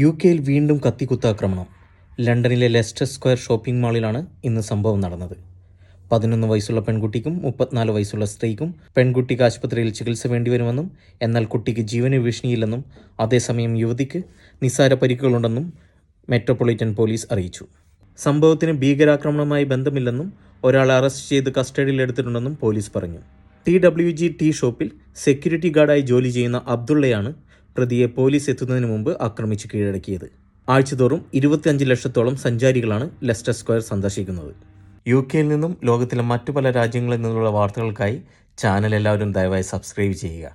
U കെയിൽ വീണ്ടും കത്തിക്കുത്താക്രമണം ലണ്ടനിലെ ലെസ്റ്റർ സ്ക്വയർ ഷോപ്പിംഗ് മാളിലാണ് ഇന്ന് സംഭവം നടന്നത്. പതിനൊന്ന് വയസ്സുള്ള പെൺകുട്ടിക്കും മുപ്പത്തിനാല് വയസ്സുള്ള സ്ത്രീക്കും പെൺകുട്ടിക്ക് ആശുപത്രിയിൽ ചികിത്സ വേണ്ടിവരുമെന്നും എന്നാൽ കുട്ടിക്ക് ജീവന് ഭീഷണിയില്ലെന്നും അതേസമയം യുവതിക്ക് നിസ്സാര പരിക്കുകളുണ്ടെന്നും മെട്രോപൊളിറ്റൻ പോലീസ് അറിയിച്ചു. സംഭവത്തിന് ഭീകരാക്രമണവുമായി ബന്ധമില്ലെന്നും ഒരാളെ അറസ്റ്റ് ചെയ്ത് കസ്റ്റഡിയിലെടുത്തിട്ടുണ്ടെന്നും പോലീസ് പറഞ്ഞു. ടി ഡബ്ല്യു ജി ടി ഷോപ്പിൽ സെക്യൂരിറ്റി ഗാർഡായി ജോലി ചെയ്യുന്ന അബ്ദുള്ളയാണ് പ്രതിയെ പോലീസ് എത്തുന്നതിന് മുമ്പ് ആക്രമിച്ച് കീഴടക്കിയത്. ആഴ്ചതോറും ഇരുപത്തിയഞ്ച് ലക്ഷത്തോളം സഞ്ചാരികളാണ് ലെസ്റ്റർ സ്ക്വയർ സന്ദർശിക്കുന്നത്. യു കെയിൽ നിന്നും ലോകത്തിലെ മറ്റു പല രാജ്യങ്ങളിൽ നിന്നുള്ള വാർത്തകൾക്കായി ചാനൽ എല്ലാവരും ദയവായി സബ്സ്ക്രൈബ് ചെയ്യുക.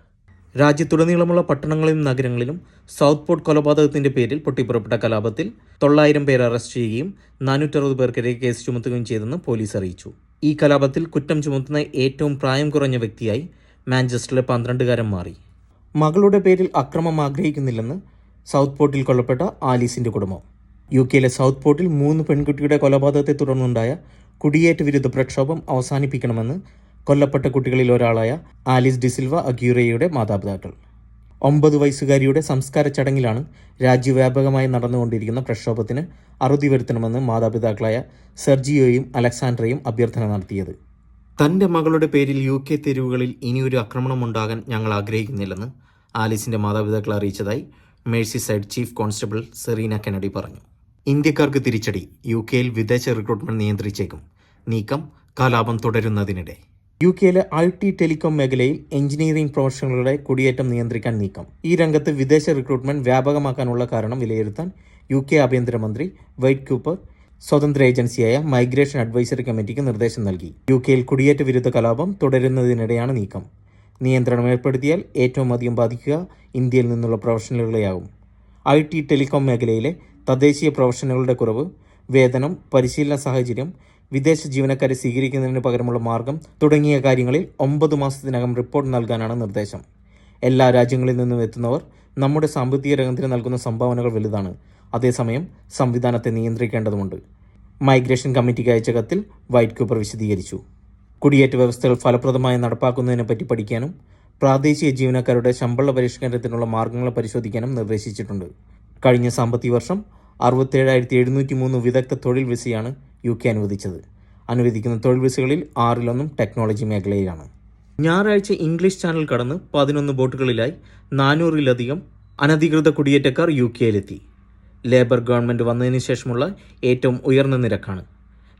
രാജ്യത്തുടനീളമുള്ള പട്ടണങ്ങളിലും നഗരങ്ങളിലും സൗത്ത് പോർട്ട് കൊലപാതകത്തിന്റെ പേരിൽ പൊട്ടിപ്പുറപ്പെട്ട കലാപത്തിൽ തൊള്ളായിരം പേർ അറസ്റ്റ് ചെയ്യുകയും നാനൂറ്ററുപത് പേർക്കെതിരെ കേസ് ചുമത്തുകയും ചെയ്തെന്ന് പോലീസ് അറിയിച്ചു. ഈ കലാപത്തിൽ കുറ്റം ചുമത്തുന്ന ഏറ്റവും പ്രായം കുറഞ്ഞ വ്യക്തിയായി മാഞ്ചസ്റ്ററിലെ പന്ത്രണ്ടുകാരൻ മാറി. മകളുടെ പേരിൽ അക്രമം ആഗ്രഹിക്കുന്നില്ലെന്ന് സൗത്ത് പോർട്ടിൽ കൊല്ലപ്പെട്ട ആലീസിന്റെ കുടുംബം. യു കെയിലെ സൗത്ത് പോർട്ടിൽ മൂന്ന് പെൺകുട്ടിയുടെ കൊലപാതകത്തെ തുടർന്നുണ്ടായ കുടിയേറ്റ വിരുദ്ധ പ്രക്ഷോഭം അവസാനിപ്പിക്കണമെന്ന് കൊല്ലപ്പെട്ട കുട്ടികളിൽ ഒരാളായ ആലിസ് ഡിസിൽവ അഗ്യൂറയുടെ മാതാപിതാക്കൾ. ഒമ്പത് വയസ്സുകാരിയുടെ സംസ്കാര ചടങ്ങിലാണ് രാജ്യവ്യാപകമായി നടന്നുകൊണ്ടിരിക്കുന്ന പ്രക്ഷോഭത്തിന് അറുതി വരുത്തണമെന്ന് മാതാപിതാക്കളായ സെർജിയോയും അലക്സാൻഡ്രയും അഭ്യർത്ഥന നടത്തിയത്. തന്റെ മകളുടെ പേരിൽ യു കെ തെരുവുകളിൽ ഇനിയൊരു ആക്രമണം ഉണ്ടാകാൻ ഞങ്ങൾ ആഗ്രഹിക്കുന്നില്ലെന്ന് ആലിസിന്റെ മാതാപിതാക്കളെ അറിയിച്ചതായി Merseyside chief constable Serena Kennedy പറഞ്ഞു. ഇന്ത്യക്കാർക്ക് തിരിച്ചടി യു കെയിൽ വിദേശ റിക്രൂട്ട്മെന്റ് നിയന്ത്രിച്ചേക്കും. നീക്കം കലാപം തുടരുന്നതിനിടെ. യു കെയിലെ ഐ ടി ടെലികോം മേഖലയിൽ എഞ്ചിനീയറിംഗ് പ്രൊഫഷണലുകളുടെ കുടിയേറ്റം നിയന്ത്രിക്കാൻ നീക്കം. ഈ രംഗത്ത് വിദേശ റിക്രൂട്ട്മെന്റ് വ്യാപകമാക്കാനുള്ള കാരണം വിലയിരുത്താൻ യു കെ ആഭ്യന്തരമന്ത്രി വൈറ്റ് കൂപ്പർ സ്വതന്ത്ര ഏജൻസിയായ മൈഗ്രേഷൻ അഡ്വൈസറി കമ്മിറ്റിക്ക് നിർദ്ദേശം നൽകി. യു കെയിൽ കുടിയേറ്റ വിരുദ്ധ കലാപം തുടരുന്നതിനിടെയാണ് നീക്കം. നിയന്ത്രണം ഏർപ്പെടുത്തിയാൽ ഏറ്റവും അധികം ബാധിക്കുക ഇന്ത്യയിൽ നിന്നുള്ള പ്രൊഫഷണലുകളെയാകും. ഐ ടി ടെലികോം മേഖലയിലെ തദ്ദേശീയ പ്രൊഫഷണലുകളുടെ കുറവ് വേതനം പരിശീലന സാഹചര്യം വിദേശ ജീവനക്കാരെ സ്വീകരിക്കുന്നതിന് പകരമുള്ള മാർഗം തുടങ്ങിയ കാര്യങ്ങളിൽ ഒമ്പത് മാസത്തിനകം റിപ്പോർട്ട് നൽകാനാണ് നിർദ്ദേശം. എല്ലാ രാജ്യങ്ങളിൽ നിന്നും എത്തുന്നവർ നമ്മുടെ സാമ്പത്തിക രംഗത്തിന് നൽകുന്ന സംഭാവനകൾ വലുതാണ്. അതേസമയം സംവിധാനത്തെ നിയന്ത്രിക്കേണ്ടതുണ്ട് മൈഗ്രേഷൻ കമ്മിറ്റിക്ക് അയച്ച കത്തിൽ വൈറ്റ് കൂപ്പർ വിശദീകരിച്ചു. കുടിയേറ്റ വ്യവസ്ഥകൾ ഫലപ്രദമായി നടപ്പാക്കുന്നതിനെപ്പറ്റി പഠിക്കാനും പ്രാദേശിക ജീവനക്കാരുടെ ശമ്പള പരിഷ്കരണത്തിനുള്ള മാർഗങ്ങൾ പരിശോധിക്കാനും നിർദ്ദേശിച്ചിട്ടുണ്ട്. കഴിഞ്ഞ സാമ്പത്തിക വർഷം അറുപത്തേഴായിരത്തി എഴുന്നൂറ്റി മൂന്ന് വിദഗ്ധ തൊഴിൽ വിസയാണ് യു കെ അനുവദിച്ചത്. അനുവദിക്കുന്ന തൊഴിൽ വിസകളിൽ ആറിലൊന്നും ടെക്നോളജി മേഖലയിലാണ്. ഞായറാഴ്ച ഇംഗ്ലീഷ് ചാനൽ കടന്ന് പതിനൊന്ന് ബോട്ടുകളിലായി നാനൂറിലധികം അനധികൃത കുടിയേറ്റക്കാർ യു കെയിലെത്തി. ലേബർ ഗവൺമെന്റ് വന്നതിന് ശേഷമുള്ള ഏറ്റവും ഉയർന്ന നിരക്കാണ്.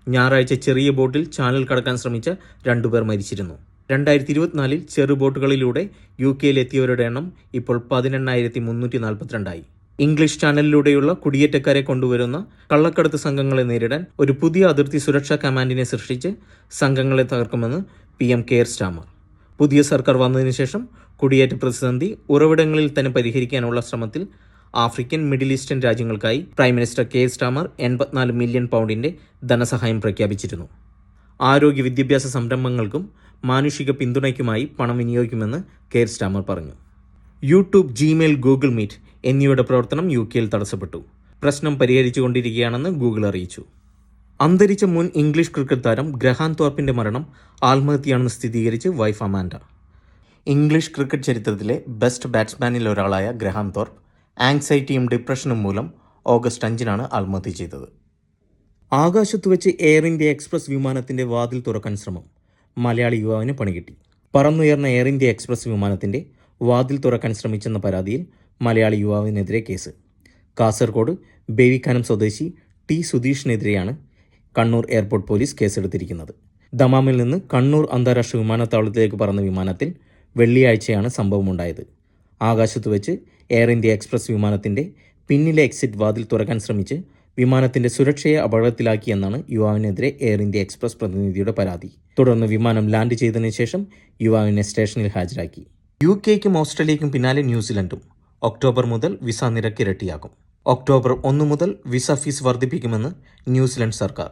ഞായറാഴ്ച ചെറിയ ബോട്ടിൽ ചാനൽ കടക്കാൻ ശ്രമിച്ച രണ്ടുപേർ മരിച്ചിരുന്നു. രണ്ടായിരത്തി ഇരുപത്തിനാലിൽ ചെറു ബോട്ടുകളിലൂടെ യു കെയിലെത്തിയവരുടെ എണ്ണം ഇപ്പോൾ പതിനെണ്ണായിരത്തി മുന്നൂറ്റി നാൽപ്പത്തിരണ്ടായി ഇംഗ്ലീഷ് ചാനലിലൂടെയുള്ള കുടിയേറ്റക്കാരെ കൊണ്ടുവരുന്ന കള്ളക്കടത്ത് സംഘങ്ങളെ നേരിടാൻ ഒരു പുതിയ അതിർത്തി സുരക്ഷാ കമാൻഡിനെ സൃഷ്ടിച്ച് സംഘങ്ങളെ തകർക്കുമെന്ന് പി എം കെയർ സ്റ്റാമർ പുതിയ സർക്കാർ വന്നതിനുശേഷം കുടിയേറ്റ പ്രതിസന്ധി ഉറവിടങ്ങളിൽ തന്നെ പരിഹരിക്കാനുള്ള ശ്രമത്തിൽ ആഫ്രിക്കൻ മിഡിൽ ഈസ്റ്റേൺ രാജ്യങ്ങൾക്കായി പ്രൈം മിനിസ്റ്റർ കെ സ്റ്റാമർ എൺപത്തിനാല് മില്യൺ പൗണ്ടിന്റെ ധനസഹായം പ്രഖ്യാപിച്ചിരുന്നു. ആരോഗ്യ വിദ്യാഭ്യാസ സംരംഭങ്ങൾക്കും മാനുഷിക പിന്തുണയ്ക്കുമായി പണം വിനിയോഗിക്കുമെന്ന് കെയർ സ്റ്റാമർ പറഞ്ഞു. യൂട്യൂബ് ജിമെയിൽ ഗൂഗിൾ മീറ്റ് എന്നിവയുടെ പ്രവർത്തനം യു കെയിൽ തടസ്സപ്പെട്ടു. പ്രശ്നം പരിഹരിച്ചുകൊണ്ടിരിക്കുകയാണെന്ന് ഗൂഗിൾ അറിയിച്ചു. അന്തരിച്ച മുൻ ഇംഗ്ലീഷ് ക്രിക്കറ്റ് താരം ഗ്രഹാൻ തോർപ്പിന്റെ മരണം ആത്മഹത്യയാണെന്ന് സ്ഥിരീകരിച്ച് വൈഫ് അമാൻഡ ഇംഗ്ലീഷ് ക്രിക്കറ്റ് ചരിത്രത്തിലെ ബെസ്റ്റ് ബാറ്റ്സ്മാനിൽ ഒരാളായ ഗ്രഹാം തോർപ്പ് ആങ്സൈറ്റിയും ഡിപ്രഷനും മൂലം ഓഗസ്റ്റ് അഞ്ചിനാണ് ആത്മഹത്യ ചെയ്തത്. ആകാശത്ത് വെച്ച് എയർ ഇന്ത്യ എക്സ്പ്രസ് വിമാനത്തിന്റെ വാതിൽ തുറക്കാൻ ശ്രമം മലയാളി യുവാവിന് പണികിട്ടി. പറന്നുയർന്ന എയർ ഇന്ത്യ എക്സ്പ്രസ് വിമാനത്തിന്റെ വാതിൽ തുറക്കാൻ ശ്രമിച്ചെന്ന പരാതിയിൽ മലയാളി യുവാവിനെതിരെ കേസ്. കാസർഗോഡ് ബേവിക്കാനം സ്വദേശി ടി സുധീഷിനെതിരെയാണ് കണ്ണൂർ എയർപോർട്ട് പോലീസ് കേസെടുത്തിരിക്കുന്നത്. ദമാമിൽ നിന്ന് കണ്ണൂർ അന്താരാഷ്ട്ര വിമാനത്താവളത്തിലേക്ക് പറന്ന വിമാനത്തിൽ വെള്ളിയാഴ്ചയാണ് സംഭവമുണ്ടായത്. ആകാശത്ത് വെച്ച് എയർ ഇന്ത്യ എക്സ്പ്രസ് വിമാനത്തിന്റെ പിന്നിലെ എക്സിറ്റ് വാതിൽ തുറക്കാൻ ശ്രമിച്ച് വിമാനത്തിന്റെ സുരക്ഷയെ അപകടത്തിലാക്കിയെന്നാണ് യുവാവിനെതിരെ എയർ ഇന്ത്യ എക്സ്പ്രസ് പ്രതിനിധിയുടെ പരാതി. തുടർന്ന് വിമാനം ലാൻഡ് ചെയ്തതിനു ശേഷം യുവാവിനെ സ്റ്റേഷനിൽ ഹാജരാക്കി. യു കെക്കും ഓസ്ട്രേലിയക്കും പിന്നാലെ ന്യൂസിലൻഡും. ഒക്ടോബർ മുതൽ വിസ നിരക്ക് ഇരട്ടിയാക്കും ഒക്ടോബർ ഒന്ന് മുതൽ വിസ ഫീസ് വർദ്ധിപ്പിക്കുമെന്ന് ന്യൂസിലൻഡ് സർക്കാർ.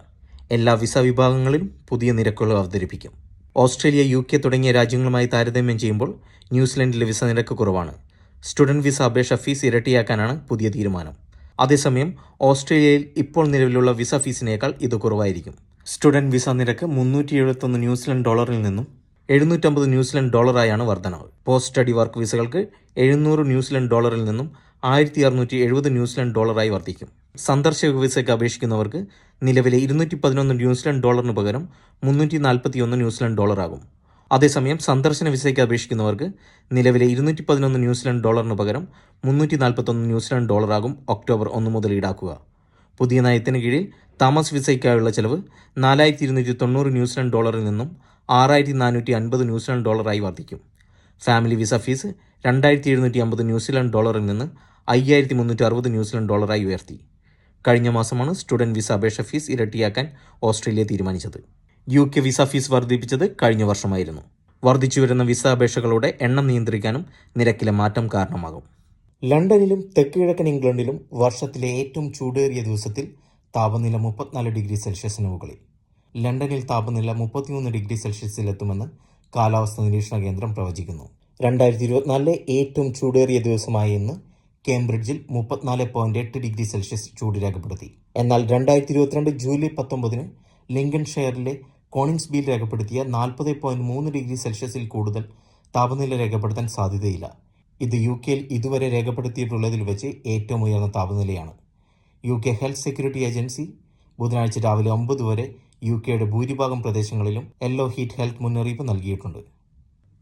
എല്ലാ വിസ വിഭാഗങ്ങളിലും പുതിയ നിരക്കുകൾ അവതരിപ്പിക്കും. ഓസ്ട്രേലിയ യു കെ തുടങ്ങിയ രാജ്യങ്ങളുമായി താരതമ്യം ചെയ്യുമ്പോൾ ന്യൂസിലൻഡിലെ വിസ നിരക്ക് കുറവാണ്. സ്റ്റുഡന്റ് വിസ അപേക്ഷ ഫീസ് ഇരട്ടിയാക്കാനാണ് പുതിയ തീരുമാനം. അതേസമയം ഓസ്ട്രേലിയയിൽ ഇപ്പോൾ നിലവിലുള്ള വിസ ഫീസിനേക്കാൾ ഇത് കുറവായിരിക്കും. സ്റ്റുഡന്റ് വിസ നിരക്ക് മുന്നൂറ്റി എഴുപത്തൊന്ന് ന്യൂസിലൻഡ് ഡോളറിൽ നിന്നും എഴുന്നൂറ്റമ്പത് ന്യൂസിലൻഡ് ഡോളറായാണ് വർധനവ്. പോസ്റ്റ് സ്റ്റഡി വർക്ക് വിസകൾക്ക് എഴുന്നൂറ് ന്യൂസിലൻഡ് ഡോളറിൽ നിന്നും ആയിരത്തി അറുന്നൂറ്റി എഴുപത് ന്യൂസിലൻഡ് ഡോളറായി വർദ്ധിക്കും. സന്ദർശക വിസയ്ക്ക് അപേക്ഷിക്കുന്നവർക്ക് നിലവിലെ ഇരുന്നൂറ്റി പതിനൊന്ന് ന്യൂസിലൻഡ് ഡോളറിന് പകരം മുന്നൂറ്റി നാൽപ്പത്തിയൊന്ന് ന്യൂസിലൻഡ് ഡോളറാകും. അതേസമയം സന്ദർശന വിസയ്ക്ക് അപേക്ഷിക്കുന്നവർക്ക് നിലവിലെ ഇരുന്നൂറ്റി പതിനൊന്ന് ന്യൂസിലൻഡ് ഡോളറിന് പകരം മുന്നൂറ്റി നാൽപ്പത്തൊന്ന് ന്യൂസിലൻഡ് ഡോളറാകും ഒക്ടോബർ ഒന്ന് മുതൽ ഈടാക്കുക. പുതിയ നയത്തിന് കീഴിൽ താമസ് വിസയ്ക്കായുള്ള ചെലവ് നാലായിരത്തി ഇരുന്നൂറ്റി തൊണ്ണൂറ് ന്യൂസിലൻഡ് ഡോളറിൽ നിന്നും ആറായിരത്തി നാനൂറ്റി അൻപത് ന്യൂസിലൻഡ് ഡോളറായി വർദ്ധിക്കും. ഫാമിലി വിസ ഫീസ് രണ്ടായിരത്തി എഴുന്നൂറ്റി അമ്പത് ന്യൂസിലൻഡ് ഡോളറിൽ നിന്ന് അയ്യായിരത്തി മുന്നൂറ്റി അറുപത് ന്യൂസിലൻഡ് ഡോളറായി ഉയർത്തി. കഴിഞ്ഞ മാസമാണ് സ്റ്റുഡന്റ് വിസ അപേക്ഷ ഫീസ് ഇരട്ടിയാക്കാൻ ഓസ്ട്രേലിയ തീരുമാനിച്ചത്. യു കെ വിസ ഫീസ് വർദ്ധിപ്പിച്ചത് കഴിഞ്ഞ വർഷമായിരുന്നു. വർദ്ധിച്ചുവരുന്ന വിസ അപേക്ഷകളുടെ എണ്ണം നിയന്ത്രിക്കാനും നിരക്കിലെ മാറ്റം കാരണമാകും. ലണ്ടനിലും തെക്ക് കിഴക്കൻ ഇംഗ്ലണ്ടിലും വർഷത്തിലെ ഏറ്റവും ചൂടേറിയ ദിവസത്തിൽ താപനില മുപ്പത്തിനാല് ഡിഗ്രി സെൽഷ്യസിന് മുകളിൽ. ലണ്ടനിൽ താപനില മുപ്പത്തിമൂന്ന് ഡിഗ്രി സെൽഷ്യസിലെത്തുമെന്ന് കാലാവസ്ഥാ നിരീക്ഷണ കേന്ദ്രം പ്രവചിക്കുന്നു. രണ്ടായിരത്തി ഇരുപത്തിനാലിലെ ഏറ്റവും ചൂടേറിയ ദിവസമായ ഇന്ന് കേംബ്രിഡ്ജിൽ മുപ്പത്തിനാല് പോയിന്റ് എട്ട് ഡിഗ്രി സെൽഷ്യസ് ചൂട് രേഖപ്പെടുത്തി. എന്നാൽ രണ്ടായിരത്തി ഇരുപത്തിരണ്ട് ജൂലൈ പത്തൊമ്പതിന് ലിങ്കൺ ഷെയറിലെ കോണിങ്സ്ബിയിൽ രേഖപ്പെടുത്തിയ നാൽപ്പത് പോയിന്റ് മൂന്ന് ഡിഗ്രി സെൽഷ്യസിൽ കൂടുതൽ താപനില രേഖപ്പെടുത്താൻ സാധ്യതയില്ല. ഇത് യു കെയിൽ ഇതുവരെ രേഖപ്പെടുത്തിയിട്ടുള്ളതിൽ വെച്ച് ഏറ്റവും ഉയർന്ന താപനിലയാണ്. U K health security agency ബുധനാഴ്ച രാവിലെ ഒമ്പത് വരെ യു കെയുടെ ഭൂരിഭാഗം പ്രദേശങ്ങളിലും യെല്ലോ ഹീറ്റ് ഹെൽത്ത് മുന്നറിയിപ്പ് നൽകിയിട്ടുണ്ട്.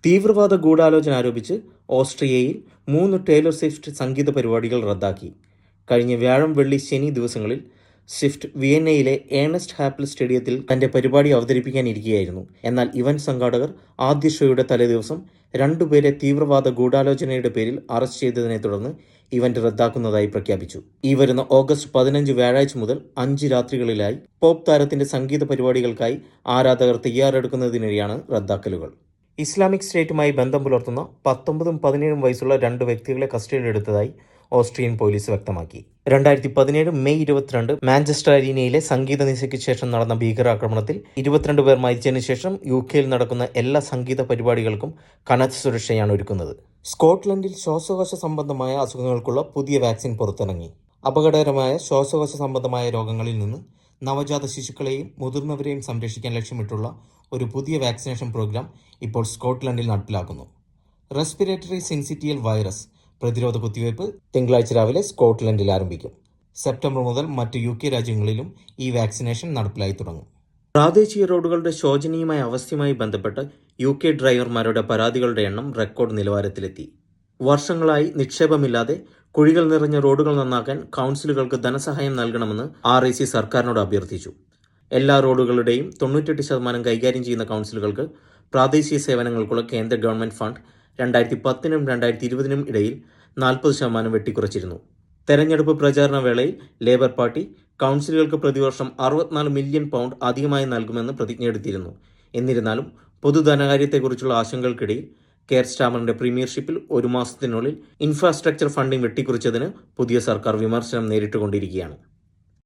തീവ്രവാദ ഗൂഢാലോചന ആരോപിച്ച് ഓസ്ട്രിയയിൽ മൂന്ന് ടേലർ സ്വിഫ്റ്റ് സംഗീത പരിപാടികൾ റദ്ദാക്കി. കഴിഞ്ഞ വ്യാഴം വെള്ളി ശനി ദിവസങ്ങളിൽ സ്വിഫ്റ്റ് വിയന്നയിലെ ഏണസ്റ്റ് ഹാപ്പിൾ സ്റ്റേഡിയത്തിൽ തന്റെ പരിപാടി അവതരിപ്പിക്കാനിരിക്കുകയായിരുന്നു എന്നാൽ ഇവൻ സംഘാടകർ ആദ്യ ഷോയുടെ തലേദിവസം രണ്ടുപേരെ തീവ്രവാദ ഗൂഢാലോചനയുടെ പേരിൽ അറസ്റ്റ് ചെയ്തതിനെ തുടർന്ന് ഇവന്റ് റദ്ദാക്കുന്നതായി പ്രഖ്യാപിച്ചു. ഈ വരുന്ന ഓഗസ്റ്റ് പതിനഞ്ച് വ്യാഴാഴ്ച മുതൽ അഞ്ച് രാത്രികളിലായി പോപ്പ് താരത്തിന്റെ സംഗീത പരിപാടികൾക്കായി ആരാധകർ തയ്യാറെടുക്കുന്നതിനിടെയാണ് റദ്ദാക്കലുകൾ. ഇസ്ലാമിക് സ്റ്റേറ്റുമായി ബന്ധം പുലർത്തുന്ന പത്തൊമ്പതും പതിനേഴും വയസ്സുള്ള രണ്ട് വ്യക്തികളെ കസ്റ്റഡിയിലെടുത്തതായി ഓസ്ട്രിയൻ പോലീസ് വ്യക്തമാക്കി. രണ്ടായിരത്തി പതിനേഴ് മെയ് ഇരുപത്തിരണ്ട് മാഞ്ചസ്റ്റർ അരീനയിലെ സംഗീത നിശയ്ക്ക് ശേഷം നടന്ന ഭീകരാക്രമണത്തിൽ ഇരുപത്തിരണ്ട് പേർ മരിച്ചതിന് ശേഷം യു കെയിൽ നടക്കുന്ന എല്ലാ സംഗീത പരിപാടികൾക്കും കനത്ത സുരക്ഷയാണ് ഒരുക്കുന്നത്. സ്കോട്ട്ലൻഡിൽ ശ്വാസകോശ സംബന്ധമായ അസുഖങ്ങൾക്കുള്ള പുതിയ വാക്സിൻ പുറത്തിറങ്ങി. അപകടകരമായ ശ്വാസകോശ സംബന്ധമായ രോഗങ്ങളിൽ നിന്ന് നവജാത ശിശുക്കളെയും മുതിർന്നവരെയും സംരക്ഷിക്കാൻ ലക്ഷ്യമിട്ടുള്ള ഒരു പുതിയ വാക്സിനേഷൻ പ്രോഗ്രാം ഇപ്പോൾ സ്കോട്ട്ലൻഡിൽ നടപ്പിലാക്കുന്നു. റെസ്പിറേറ്ററി സിൻസിറ്റിയൽ വൈറസ് പ്രതിരോധ കുത്തിവയ്പ് തിങ്കളാഴ്ച രാവിലെ സ്കോട്ട്ലൻഡിൽ ആരംഭിക്കും. സെപ്റ്റംബർ മുതൽ മറ്റ് യു കെ രാജ്യങ്ങളിലും ഈ വാക്സിനേഷൻ നടപ്പിലായി തുടങ്ങും. പ്രാദേശിക റോഡുകളുടെ ശോചനീയമായ അവസ്ഥയുമായി ബന്ധപ്പെട്ട് യു കെ ഡ്രൈവർമാരുടെ പരാതികളുടെ എണ്ണം റെക്കോർഡ് നിലവാരത്തിലെത്തി. വർഷങ്ങളായി നിക്ഷേപമില്ലാതെ കുഴികൾ നിറഞ്ഞ റോഡുകൾ നന്നാക്കാൻ കൗൺസിലുകൾക്ക് ധനസഹായം നൽകണമെന്ന് ആർ ഐ സി സർക്കാരിനോട് അഭ്യർത്ഥിച്ചു. എല്ലാ റോഡുകളുടെയും തൊണ്ണൂറ്റെട്ട് ശതമാനം കൈകാര്യം ചെയ്യുന്ന കൗൺസിലുകൾക്ക് പ്രാദേശിക സേവനങ്ങൾക്കുള്ള കേന്ദ്ര ഗവൺമെന്റ് ഫണ്ട് രണ്ടായിരത്തി പത്തിനും രണ്ടായിരത്തി ഇരുപതിനും ഇടയിൽ നാൽപ്പത് ശതമാനം വെട്ടിക്കുറച്ചിരുന്നു. തെരഞ്ഞെടുപ്പ് പ്രചാരണ വേളയിൽ ലേബർ പാർട്ടി കൗൺസിലുകൾക്ക് പ്രതിവർഷം അറുപത്തിനാല് മില്യൺ പൗണ്ട് അധികമായി നൽകുമെന്ന് പ്രതിജ്ഞയെടുത്തിരുന്നു. എന്നിരുന്നാലും പൊതുധനകാര്യത്തെക്കുറിച്ചുള്ള ആശങ്കകൾക്കിടയിൽ കെയർ സ്റ്റാമറിന്റെ പ്രീമിയർഷിപ്പിൽ ഒരു മാസത്തിനുള്ളിൽ ഇൻഫ്രാസ്ട്രക്ചർ ഫണ്ടിംഗ് വെട്ടിക്കുറിച്ചതിന് പുതിയ സർക്കാർ വിമർശനം നേരിട്ടുകൊണ്ടിരിക്കുകയാണ്.